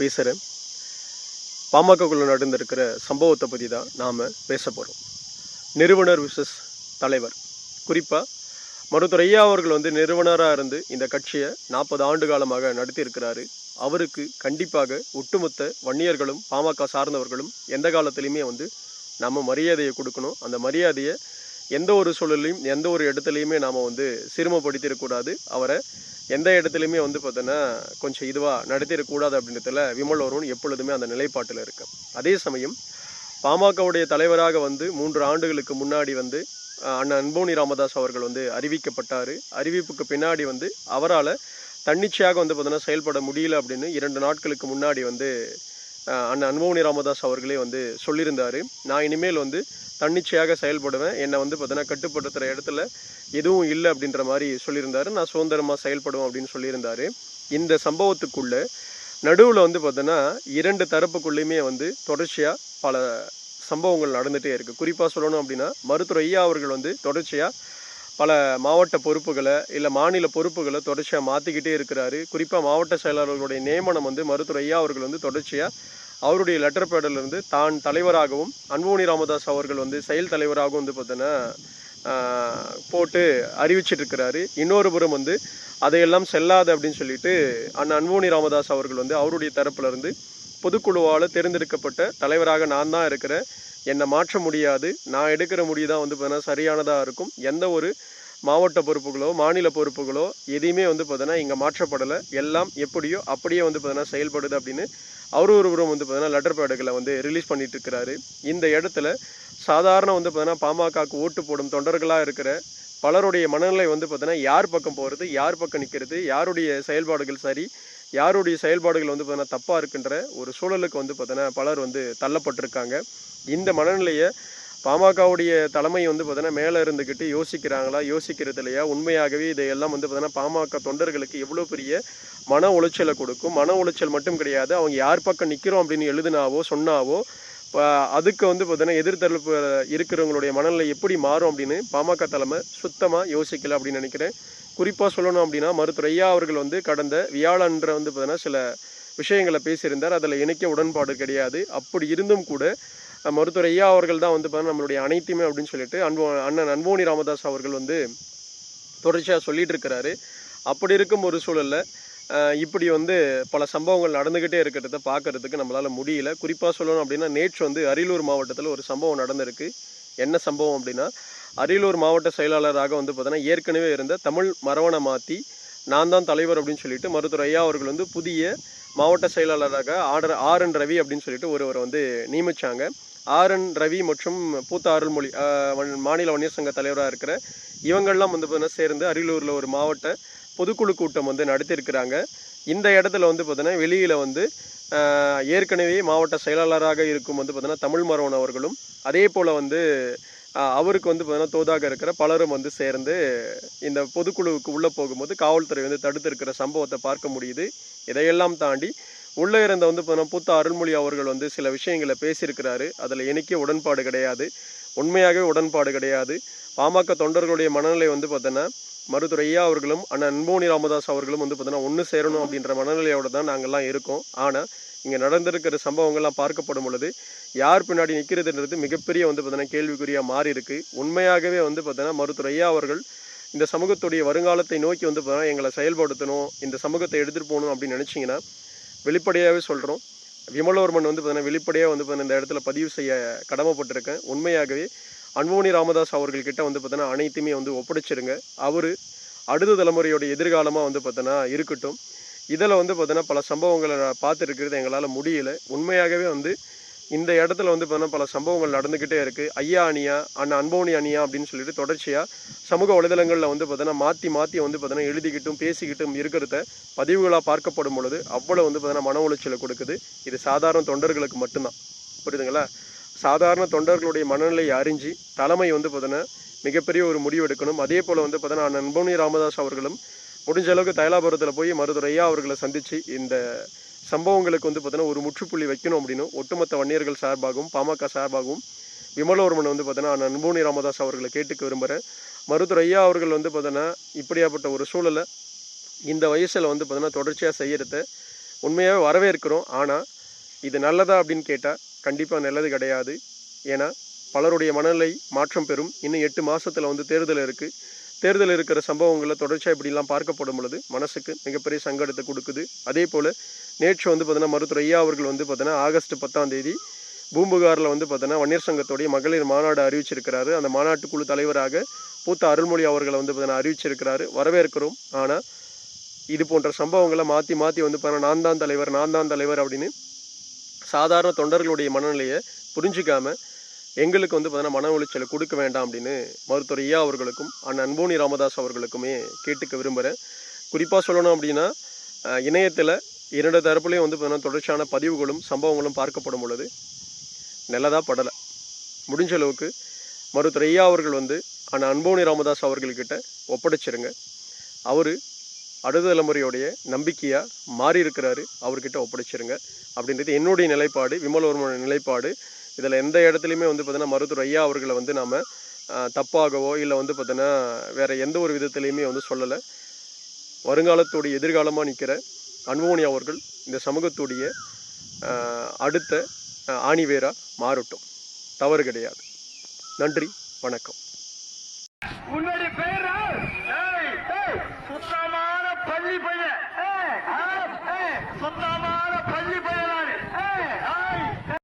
பேசுகிறேன் பாமகக்குள்ள நடந்திருக்கிற சம்பவத்தை பற்றி தான் நாம் பேச போகிறோம் நிறுவனர் விசஸ் தலைவர். குறிப்பாக மருத்துவர் ஐயா அவர்கள் வந்து நிறுவனராக இருந்து இந்த கட்சியை நாற்பது ஆண்டு காலமாக நடத்தியிருக்கிறாரு. அவருக்கு கண்டிப்பாக ஒட்டுமொத்த வன்னியர்களும் பாமக சார்ந்தவர்களும் எந்த காலத்திலையுமே வந்து நம்ம மரியாதையை கொடுக்கணும். அந்த மரியாதையை எந்த ஒரு சூழலையும் எந்த ஒரு இடத்துலையுமே நாம் வந்து சிரமப்படுத்திடக்கூடாது அவரை எந்த இடத்துலையுமே வந்து பார்த்தோன்னா கொஞ்சம் இதுவாக நடத்திடக்கூடாது அப்படின்றதுல விமல் வருவன் எப்பொழுதுமே அந்த நிலைப்பாட்டில் இருக்கு அதே சமயம் பாமகவுடைய தலைவராக வந்து மூன்று ஆண்டுகளுக்கு முன்னாடி வந்து அண்ணன் அன்போனி ராமதாஸ் அவர்கள் வந்து அறிவிக்கப்பட்டார். அறிவிப்புக்கு பின்னாடி வந்து அவரால் தன்னிச்சையாக வந்து பார்த்தோன்னா செயல்பட முடியல அப்படின்னு இரண்டு நாட்களுக்கு முன்னாடி வந்து அண்ணன் அன்பவனி ராமதாஸ் அவர்களே வந்து சொல்லியிருந்தார். நான் இனிமேல் வந்து தன்னிச்சையாக செயல்படுவேன். என்னை வந்து பார்த்தோன்னா கட்டுப்படுத்துகிற இடத்துல எதுவும் இல்லை அப்படின்ற மாதிரி சொல்லியிருந்தார். நான் சுதந்திரமாக செயல்படுவேன் அப்படின்னு சொல்லியிருந்தாரு. இந்த சம்பவத்துக்குள்ளே நடுவில் வந்து பார்த்தோன்னா இரண்டு தரப்புக்குள்ளேயுமே வந்து தொடர்ச்சியாக பல சம்பவங்கள் நடந்துகிட்டே இருக்குது குறிப்பாக சொல்லணும் அப்படின்னா மருத்துவர் ஐயா அவர்கள் வந்து தொடர்ச்சியாக பல மாவட்ட பொறுப்புகளை இல்லை மாநில பொறுப்புகளை தொடர்ச்சியாக மாற்றிக்கிட்டே இருக்கிறாரு. குறிப்பாக மாவட்ட செயலாளர்களுடைய நியமனம் வந்து மருத்துவர் ஐயா அவர்கள் வந்து தொடர்ச்சியாக அவருடைய லெட்டர் பேடிலிருந்து தான் தலைவராகவும் அன்புமணி ராமதாஸ் அவர்கள் வந்து செயல் தலைவராகவும் வந்து பார்த்தோன்னா போட்டு அறிவிச்சிட்டு இருக்கிறாரு. இன்னொரு புறம் வந்து அதையெல்லாம் செல்லாது அப்படின்னு சொல்லிட்டு அண்ணன் அன்புமணி ராமதாஸ் அவர்கள் வந்து அவருடைய தரப்புலேருந்து பொதுக்குழுவால் தேர்ந்தெடுக்கப்பட்ட தலைவராக நான் தான் இருக்கிறேன். என்னை மாற்ற முடியாது. நான் எடுக்கிற முடிவு தான் வந்து பார்த்தீங்கன்னா சரியானதாக இருக்கும். எந்த ஒரு மாவட்ட பொறுப்புகளோ மாநில பொறுப்புகளோ எதையுமே வந்து பார்த்தீங்கன்னா இங்கே மாற்றப்படலை. எல்லாம் எப்படியோ அப்படியே வந்து பார்த்தீங்கன்னா செயல்படுது அப்படின்னு அவர் ஒருவரும் வந்து பார்த்தீங்கன்னா லெட்டர் பேடுகளை வந்து ரிலீஸ் பண்ணிட்டு இருக்கிறாரு. இந்த இடத்துல சாதாரண வந்து பார்த்தீங்கன்னா பாமகக்கு ஓட்டு போடும் தொண்டர்களாக இருக்கிற பலருடைய மனநிலை வந்து பார்த்தீங்கன்னா யார் பக்கம் போகிறது யார் பக்கம் நிற்கிறது யாருடைய செயல்பாடுகள் சரி யாருடைய செயல்பாடுகள் வந்து பார்த்தீங்கன்னா தப்பாக இருக்குன்ற ஒரு சூழலுக்கு வந்து பார்த்தீங்கன்னா பலர் வந்து தள்ளப்பட்டிருக்காங்க. இந்த மனநிலையை பாமகவுடைய தலைமை வந்து பார்த்தீங்கன்னா மேலே இருந்துக்கிட்டு யோசிக்கிறாங்களா யோசிக்கிறது இல்லையா உண்மையாகவே இதையெல்லாம் வந்து பார்த்தீங்கன்னா பாமக தொண்டர்களுக்கு எவ்வளோ பெரிய மன உளைச்சலை கொடுக்கும்? மன உளைச்சல் மட்டும் கிடையாது. அவங்க யார் பக்கம் நிற்கிறோம் அப்படின்னு எழுதுனாவோ சொன்னாவோ இப்போ அதுக்கு வந்து பார்த்தீங்கன்னா எதிர்த்தரப்பு இருக்கிறவங்களுடைய மனநிலை எப்படி மாறும் அப்படின்னு பாமக தலைமை சுத்தமாக யோசிக்கல அப்படின்னு நினைக்கிறேன். குறிப்பாக சொல்லணும் அப்படின்னா மருத்துவர் ஐயா அவர்கள் வந்து கடந்த வியாழன்ற வந்து பார்த்தீங்கன்னா சில விஷயங்களை பேசியிருந்தார். அதில் இணைக்க உடன்பாடு கிடையாது. அப்படி இருந்தும் கூட மருத்துவர் ஐயா அவர்கள் தான் வந்து பார்த்தீங்கன்னா நம்மளுடைய அனைத்துமே அப்படின்னு சொல்லிட்டு அன்போ அண்ணன் அன்போனி ராமதாஸ் அவர்கள் வந்து தொடர்ச்சியாக சொல்லிட்டு இருக்கிறாரு. அப்படி இருக்கும் ஒரு சூழல்ல இப்படி வந்து பல சம்பவங்கள் நடந்துக்கிட்டே இருக்கிறத பார்க்கறதுக்கு நம்மளால் முடியல. குறிப்பாக சொல்லணும் அப்படின்னா நேற்று வந்து அரியலூர் மாவட்டத்தில் ஒரு சம்பவம் நடந்திருக்கு. என்ன சம்பவம் அப்படின்னா அரியலூர் மாவட்ட செயலாளராக வந்து பார்த்தோன்னா ஏற்கனவே இருந்த தமிழ் மரவணை மாற்றி நான் தான் தலைவர் அப்படின்னு சொல்லிட்டு மருத்துவர் ஐயா அவர்கள் வந்து புதிய மாவட்ட செயலாளராக ஆர்டர் ஆர் என் ரவி அப்படின்னு சொல்லிட்டு ஒருவரை வந்து நியமித்தாங்க ஆர் என் ரவி மற்றும் பூத்த அருள்மொழி மாநில வன்னியர் சங்க தலைவராக இருக்கிற இவங்கெல்லாம் வந்து பார்த்தீங்கன்னா சேர்ந்து அரியலூரில் ஒரு மாவட்ட பொதுக்குழு கூட்டம் வந்து நடத்தியிருக்கிறாங்க. இந்த இடத்துல வந்து பார்த்தீங்கன்னா வெளியில் வந்து ஏற்கனவே மாவட்ட செயலாளராக இருக்கும் வந்து பார்த்தீங்கன்னா தமிழ் மரவன் அவர்களும் அதே போல் வந்து அவருக்கு வந்து பார்த்தீங்கன்னா தோதாக இருக்கிற பலரும் வந்து சேர்ந்து இந்த பொதுக்குழுவுக்கு உள்ளே போகும்போது காவல்துறை வந்து தடுத்திருக்கிற சம்பவத்தை பார்க்க முடியுது. இதையெல்லாம் தாண்டி உள்ளே இருந்த வந்து பார்த்தீங்கன்னா பூத்த அருள்மொழி அவர்கள் வந்து சில விஷயங்களை பேசியிருக்கிறாரு. அதில் எனக்கே உடன்பாடு கிடையாது. உண்மையாகவே உடன்பாடு கிடையாது. பாமக தொண்டர்களுடைய மனநிலை வந்து பார்த்தோன்னா மருத்துவர் ஐயா அவர்களும் அண்ணன் அன்போனி ராமதாஸ் அவர்களும் வந்து பார்த்தோன்னா ஒன்று சேரணும் அப்படின்ற மனநிலையோட தான் நாங்கள்லாம் இருக்கோம். ஆனால் இங்கே நடந்திருக்கிற சம்பவங்கள்லாம் பார்க்கப்படும் பொழுது யார் பின்னாடி நிற்கிறதுன்றது மிகப்பெரிய வந்து பார்த்தோன்னா கேள்விக்குறியாக மாறி இருக்கு உண்மையாகவே வந்து பார்த்தோன்னா மருத்துவர் ஐயா அவர்கள் இந்த சமூகத்துடைய வருங்காலத்தை நோக்கி வந்து பார்த்தீங்கன்னா எங்களை செயல்படுத்தணும் இந்த சமூகத்தை எடுத்துகிட்டு போகணும் அப்படின்னு நினச்சிங்கன்னா வெளிப்படையாகவே சொல்கிறோம் விமலவர்மன் வந்து பார்த்தீங்கன்னா வெளிப்படையாக வந்து பார்த்தீங்கன்னா இந்த இடத்துல பதிவு செய்ய கடமைப்பட்டிருக்கேன். உண்மையாகவே அன்போனி ராமதாஸ் அவர்கள்கிட்ட வந்து பார்த்தோன்னா அனைத்துமே வந்து ஒப்படைச்சிருங்க. அவர் அடுத்த தலைமுறையோட எதிர்காலமாக வந்து பார்த்தோன்னா இருக்கட்டும். இதில் வந்து பார்த்தோன்னா பல சம்பவங்களை நான் பார்த்துருக்கிறது எங்களால் முடியல. உண்மையாகவே வந்து இந்த இடத்துல வந்து பார்த்தோன்னா பல சம்பவங்கள் நடந்துக்கிட்டே இருக்குது ஐயா அணியா அண்ணன் அன்போனி அணியா அப்படின்னு சொல்லிட்டு தொடர்ச்சியாக சமூக வலைதளங்களில் வந்து பார்த்தோன்னா மாற்றி மாற்றி வந்து பார்த்தோன்னா எழுதிக்கிட்டும் பேசிக்கிட்டும் இருக்கிறத பதிவுகளாக பார்க்கப்படும் பொழுது அவ்வளோ வந்து பார்த்தோன்னா மன உளைச்சலை கொடுக்குது. இது சாதாரண தொண்டர்களுக்கு மட்டும்தான். புரியுதுங்களா? சாதாரண தொண்டர்களுடைய மனநிலையை அறிஞ்சு தலைமை வந்து பார்த்தோன்னா மிகப்பெரிய ஒரு முடிவு எடுக்கணும். அதே போல் வந்து பார்த்தோன்னா நண்பனி ராமதாஸ் அவர்களும் முடிஞ்ச அளவுக்கு தைலாபுரத்தில் போய் மருதுரையா ஐயா அவர்களை சந்தித்து இந்த சம்பவங்களுக்கு வந்து பார்த்தோன்னா ஒரு முற்றுப்புள்ளி வைக்கணும் அப்படின்னு ஒட்டுமொத்த வன்னியர்கள் சார்பாகவும் பாமக சார்பாகவும் விமலோர்மன் வந்து பார்த்தோன்னா அண்ணன் ராமதாஸ் அவர்களை கேட்டுக்க விரும்புகிறேன் மருதுரையா ஐயா அவர்கள் வந்து பார்த்தோன்னா இப்படியாப்பட்ட ஒரு சூழலை இந்த வயசில் வந்து பார்த்தோன்னா தொடர்ச்சியாக செய்கிறத உண்மையாகவே வரவேற்கிறோம். ஆனால் இது நல்லதா அப்படின்னு கேட்டால் கண்டிப்பாக நல்லது கிடையாது. ஏன்னா பலருடைய மனநிலை மாற்றம் பெறும். இன்னும் எட்டு மாதத்தில் வந்து தேர்தல் இருக்குது தேர்தல் இருக்கிற சம்பவங்களில் தொடர்ச்சியாக இப்படிலாம் பார்க்கப்படும் பொழுது மனசுக்கு மிகப்பெரிய சங்கடத்தை கொடுக்குது. அதே போல் நேற்று வந்து பார்த்தீங்கன்னா மருத்துவர் ஐயா அவர்கள் வந்து பார்த்தீங்கன்னா ஆகஸ்ட் பத்தாம் தேதி பூம்புகாரில் வந்து பார்த்தீங்கன்னா வன்னியர் சங்கத்துடைய மகளிர் மாநாடு அறிவிச்சிருக்கிறாரு. அந்த மாநாட்டு குழு தலைவராக பூத்த அருள்மொழி அவர்களை வந்து பார்த்தீங்கன்னா அறிவிச்சிருக்கிறாரு. வரவேற்கிறோம். ஆனால் இது போன்ற சம்பவங்களை மாற்றி மாற்றி வந்து பார்த்தீங்கன்னா நான் தான் தலைவர் நான் தான் தலைவர் அப்படின்னு சாதாரண தொண்டர்களுடைய மனநிலையை புரிஞ்சிக்காமல் எங்களுக்கு வந்து பார்த்தீங்கன்னா மன உளைச்சலை கொடுக்க வேண்டாம் அப்படின்னு மருத்துவர் ஐயா அவர்களுக்கும் அண்ணன் அன்போனி ராமதாஸ் அவர்களுக்குமே கேட்டுக்க விரும்புகிறேன் குறிப்பாக சொல்லணும் அப்படின்னா இணையத்தில் இரண்டு தரப்புலையும் வந்து பார்த்தீங்கன்னா தொடர்ச்சியான பதிவுகளும் சம்பவங்களும் பார்க்கப்படும் பொழுது நல்லதாக படலை. முடிஞ்ச அளவுக்கு மருத்துவர் ஐயா அவர்கள் வந்து அண்ணன் அன்போனி ராமதாஸ் அவர்கள்கிட்ட ஒப்படைச்சிருங்க. அவர் அடுத்த தலைமுறையோடைய நம்பிக்கையாக மாறி இருக்கிறாரு. அவர்கிட்ட ஒப்படைச்சிருங்க. அப்படின்றது என்னுடைய நிலைப்பாடு விமலவர்மனோட நிலைப்பாடு. இதில் எந்த இடத்துலையுமே வந்து பார்த்தீங்கன்னா மருத்துவர் ஐயா அவர்களை வந்து நாம் தப்பாகவோ இல்லை வந்து பார்த்தீங்கன்னா வேறு எந்த ஒரு விதத்துலேயுமே வந்து சொல்லலை. வருங்காலத்துடைய எதிர்காலமாக நிற்கிற அன்போனி அவர்கள் இந்த சமூகத்துடைய அடுத்த ஆணிவேராக மாறட்டும். தவறு கிடையாது. நன்றி வணக்கம். முன்னாடி